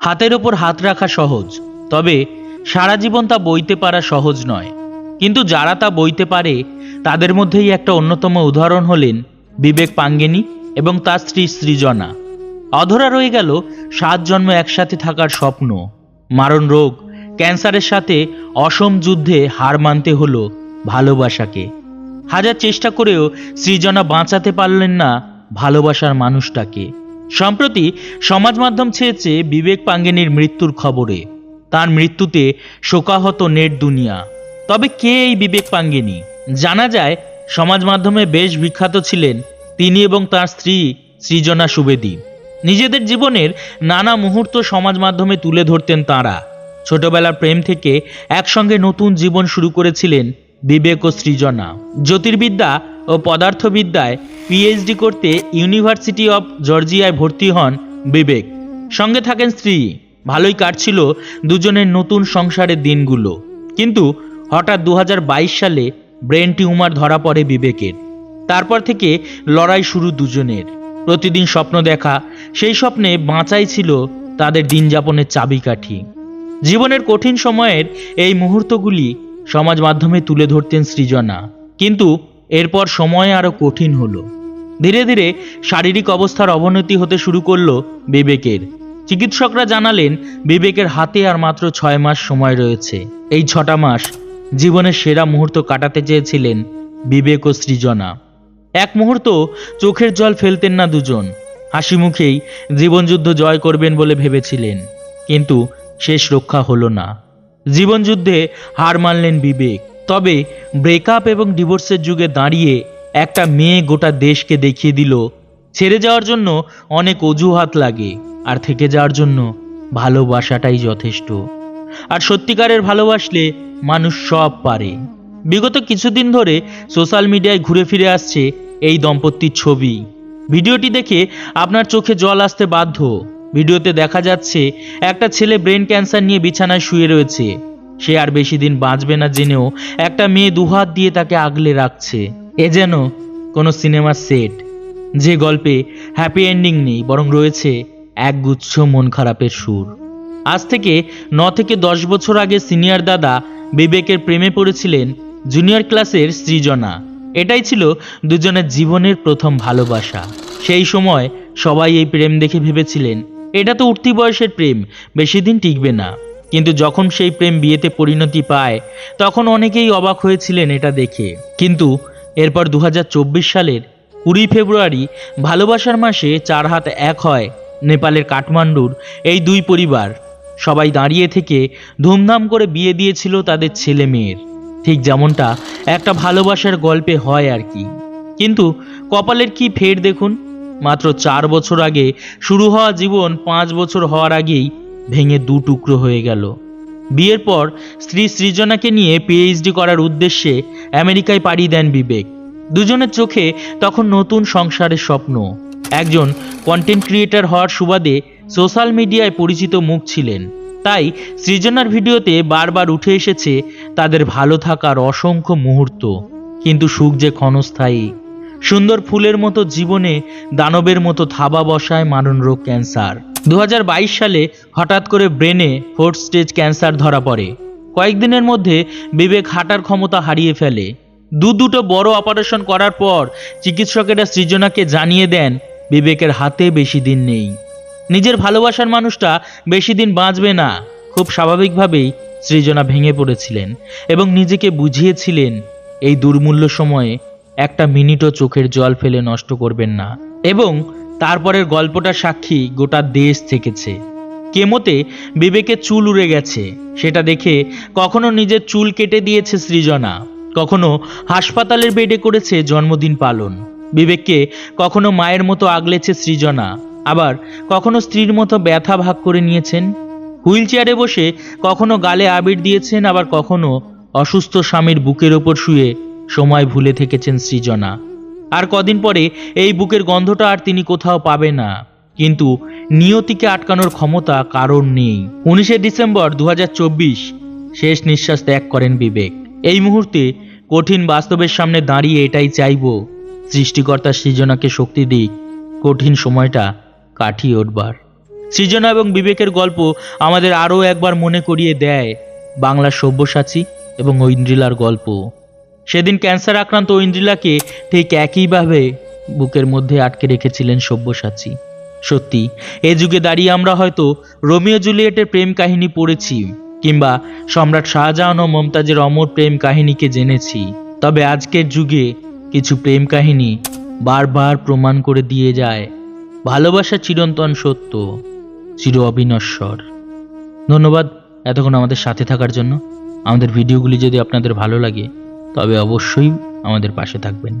হাতের ওপর হাত রাখা সহজ, তবে সারা জীবন তা বইতে পারা সহজ নয়। কিন্তু যারা তা বইতে পারে, তাদের মধ্যেই একটা অন্যতম উদাহরণ হলেন বিবেক পাঙ্গেনি এবং তার স্ত্রী সৃজনা। অধরা রয়ে গেল সাত জন্ম একসাথে থাকার স্বপ্ন। মারণ রোগ, ক্যান্সারের সাথে অসম যুদ্ধে হার মানতে হলো ভালোবাসাকে। হাজার চেষ্টা করেও সৃজনা বাঁচাতে পারলেন না ভালোবাসার মানুষটাকে। সম্প্রতি সমাজ মাধ্যম ছেয়েছে বিবেক পাঙ্গেনির মৃত্যুর খবরে। তার মৃত্যুতে শোকাহত নেট দুনিয়া। তবে কে এই বিবেক পাঙ্গেনি? জানা যায় সমাজ মাধ্যমে বেশ বিখ্যাত ছিলেন তিনি এবং তার স্ত্রী সৃজনা সুবেদী। নিজেদের জীবনের নানা মুহূর্ত সমাজ মাধ্যমে তুলে ধরতেন তাঁরা। ছোটবেলার প্রেম থেকে একসঙ্গে নতুন জীবন শুরু করেছিলেন বিবেক ও সৃজনা। জ্যোতির্বিদ্যা ও পদার্থবিদ্যায় পিএইচডি করতে ইউনিভার্সিটি অফ জর্জিয়ায় ভর্তি হন বিবেক। সঙ্গে থাকেন স্ত্রী। ভালোই কাটছিল দুজনের নতুন সংসারের দিনগুলো। কিন্তু হঠাৎ দু হাজার বাইশ সালে ব্রেন টিউমার ধরা পড়ে বিবেকের। তারপর থেকে লড়াই শুরু দুজনের। প্রতিদিন স্বপ্ন দেখা, সেই স্বপ্নে বাঁচাই ছিল তাদের দিন যাপনের চাবিকাঠি। জীবনের কঠিন সময়ের এই মুহূর্তগুলি সমাজ মাধ্যমে তুলে ধরতেন সৃজনা। কিন্তু এরপর সময় আরও কঠিন হলো। ধীরে ধীরে শারীরিক অবস্থার অবনতি হতে শুরু করল বিবেকের। চিকিৎসকরা জানালেন, বিবেকের হাতে আর মাত্র ছয় মাস সময় রয়েছে। এই ছটা মাস জীবনের সেরা মুহূর্ত কাটাতে চেয়েছিলেন বিবেক ও সৃজনা। এক মুহূর্ত চোখের জল ফেলতেন না দুজন। হাসি মুখেই জীবনযুদ্ধ জয় করবেন বলে ভেবেছিলেন। কিন্তু শেষ রক্ষা হলো না। জীবনযুদ্ধে হার মানলেন বিবেক। তবে ব্রেকআপ এবং ডিভোর্সের যুগে দাঁড়িয়ে একটা মেয়ে গোটা দেশকে দেখিয়ে দিল। ছেড়ে যাওয়ার জন্য অনেক অজুহাত লাগে, আর থেকে যাওয়ার জন্য ভালোবাসাটাই যথেষ্ট। আর সত্যিকারের ভালোবাসলে মানুষ সব পারে। বিগত কিছুদিন ধরে সোশ্যাল মিডিয়ায় ঘুরে ফিরে আসছে এই দম্পতির ছবি। ভিডিওটি দেখে আপনার চোখে জল আসতে বাধ্য। ভিডিওতে দেখা যাচ্ছে একটা ছেলে ব্রেন ক্যান্সার নিয়ে বিছানায় শুয়ে রয়েছে। সে আর বেশি দিন বাঁচবে না জেনেও একটা মেয়ে দুহাত দিয়ে তাকে আগলে রাখছে। এ যেন কোনো সিনেমার সেট। যে গল্পে হ্যাপি এন্ডিং নেই, বরং রয়েছে একগুচ্ছ মন খারাপের সুর। আজ থেকে ন থেকে দশ বছর আগে সিনিয়র দাদা বিবেকের প্রেমে পড়েছিলেন জুনিয়র ক্লাসের সৃজনা। এটাই ছিল দুজনের জীবনের প্রথম ভালোবাসা। সেই সময় সবাই এই প্রেম দেখে ভেবেছিলেন, এটা তো উঠতি বয়সের প্রেম, বেশি দিন টিকবে না। কিন্তু যখন সেই প্রেম বিয়েতে পরিণতি পায়, তখন অনেকেই অবাক হয়েছিলেন এটা দেখে। কিন্তু এরপর দু হাজার চব্বিশ সালের কুড়ি ফেব্রুয়ারি, ভালোবাসার মাসে চার হাত এক হয় নেপালের কাঠমান্ডুর এই দুই পরিবার। সবাই দাঁড়িয়ে থেকে ধুমধাম করে বিয়ে দিয়েছিল তাদের ছেলে মেয়ের। ঠিক যেমনটা একটা ভালোবাসার গল্পে হয় আর কি। কিন্তু কপালের কি ফের দেখুন? মাত্র চার বছর আগে শুরু হওয়া জীবন পাঁচ বছর হওয়ার আগেই ভেঙে দু টুকরো হয়ে গেল। বিয়ের পর স্ত্রী সৃজনাকে নিয়ে পিএইচডি করার উদ্দেশ্যে আমেরিকায় পাড়ি দেন বিবেক। দুজনের চোখে তখন নতুন সংসারের স্বপ্ন। একজন কন্টেন্ট ক্রিয়েটর হওয়ার সুবাদে সোশ্যাল মিডিয়ায় পরিচিত মুখ ছিলেন। তাই সৃজনার ভিডিওতে বারবার উঠে এসেছে তাদের ভালো থাকার অসংখ্য মুহূর্ত। কিন্তু সুখ যে ক্ষণস্থায়ী। সুন্দর ফুলের মতো জীবনে দানবের মতো থাবা বসায় মারণ রোগ ক্যান্সার। দু হাজার বাইশ সালে হঠাৎ করে ব্রেনে ফোর্থ স্টেজ ক্যান্সার ধরা পড়ে। কয়েকদিনের মধ্যে বিবেক হাঁটার ক্ষমতা হারিয়ে ফেলে। দু দুটো বড় অপারেশন করার পর চিকিৎসকেরা সৃজনাকে জানিয়ে দেন, বিবেকের হাতে বেশি দিন নেই। নিজের ভালোবাসার মানুষটা বেশি দিন বাঁচবে না। খুব স্বাভাবিকভাবেই সৃজনা ভেঙে পড়েছিলেন এবং নিজেকে বুঝিয়েছিলেন, এই দুর্মূল্য সময়ে একটা মিনিটও চোখের জল ফেলে নষ্ট করবেন না। এবং তারপরের গল্পটা সাক্ষী গোটা দেশ থেকেছে। কেমোতে বিবেকে চুল উড়ে গেছে। সেটা দেখে কখনো নিজের চুল কেটে দিয়েছে সৃজনা, কখনো হাসপাতালের বেডে করেছে জন্মদিন পালন। বিবেককে কখনো মায়ের মতো আগলেছে সৃজনা, আবার কখনো স্ত্রীর মতো ব্যথা ভাগ করে নিয়েছেন। হুইল চেয়ারে বসে কখনো গালে আবির দিয়েছেন, আবার কখনো অসুস্থ স্বামীর বুকের ওপর শুয়ে সময় ভুলে থেকেছেন সৃজনা। আর কদিন পরে এই বুকের গন্ধটা আর তিনি কোথাও পাবে না। কিন্তু নিয়তিকে আটকানোর ক্ষমতা কারণ নেই। উনিশে ডিসেম্বর দু হাজার চব্বিশ শেষ নিঃশ্বাস ত্যাগ করেন বিবেক। এই মুহূর্তে কঠিন বাস্তবের সামনে দাঁড়িয়ে এটাই চাইব। সৃষ্টিকর্তা সৃজনাকে শক্তি দিক, কঠিন সময়টা কাটিয়ে উঠবার সৃজনা এবং বিবেকের গল্প আমাদের আরও একবার মনে করিয়ে দেয় বাংলার সব্যসাচী এবং ঐন্দ্রিলার গল্প। সেদিন ক্যান্সার আক্রান্ত ইন্দ্রিলাকে ঠিক একইভাবে বুকের মধ্যে আটকে রেখেছিলেন সব্যসাচী। সত্যি, এ যুগে দাঁড়িয়ে আমরা হয়তো রোমিও জুলিয়েটের প্রেম কাহিনী পড়েছি, কিংবা সম্রাট শাহজাহান ও মমতাজের অমর প্রেম কাহিনীকে জেনেছি। তবে আজকের যুগে কিছু প্রেম কাহিনী বারবার প্রমাণ করে দিয়ে যায়। ভালোবাসা চিরন্তন সত্য, চির অবিনশ্বর। ধন্যবাদ এতক্ষণ আমাদের সাথে থাকার জন্য। আমাদের ভিডিওগুলি যদি আপনাদের ভালো লাগে তবে অবশ্যই আমাদের পাশে থাকবেন।